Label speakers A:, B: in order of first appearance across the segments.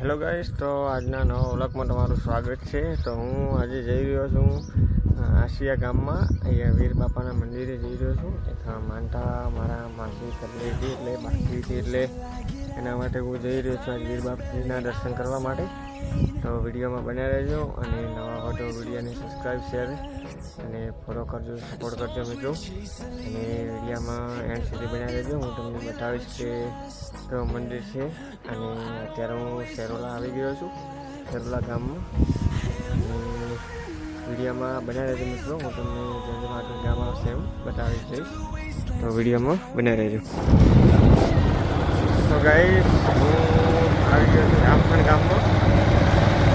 A: Hello guys તો આજના નવા વ્લોગમાં તમારું સ્વાગત છે. તો હું આજે જઈ રહ્યો છું આશિયા ગામમાં. અહીંયા વીર બાપાના મંદિરે જઈ રહ્યો છું. એક માનતા મારા માસી કરી હતી એટલે, બાકી હતી એટલે એના માટે હું જઈ રહ્યો છું વીર બાપજીના દર્શન કરવા માટે. તો વિડીયોમાં બન્યા રહેજો અને નવા તો વિડીયોને સબસ્ક્રાઈબ શેર અને ફોલો કરજો સપોર્ટ કરજો મિત્રો. અને વિડીયોમાં એન્ડ સુધી બનાવી દેજો હું તમને બતાવીશ કે કયું મંદિર છે. અને અત્યારે હું શેરોલા આવી ગયો છું શેરોલા ગામમાં. વિડીયોમાં બનાવી રહેજો મિત્રો. હું તમને જેમ જેમ આગળ ગામ આવશે એમ બતાવી જઈશ. તો વિડીયોમાં બનાવી રહેજો. તો ગાઈ હું આવી ગયો છું રામખંડ ગામમાં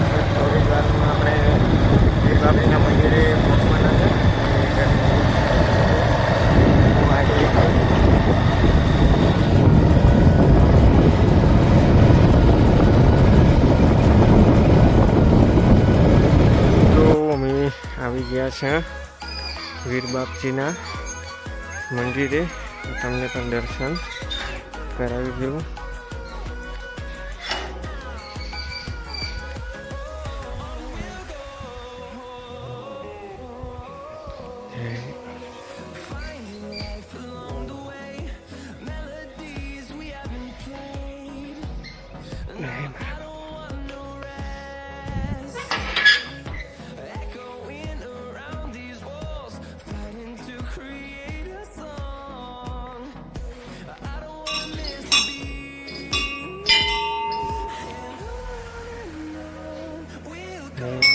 A: તો થોડી જ વારમાં આપણે વીર બાપજીના મંદિરે પહોંચવાના છે અને હું આજે તો અમે આવી ગયા છે વીર બાપજીના મંદિરે તમને પણ દર્શન કરાવી દઉં નહીં, મારા More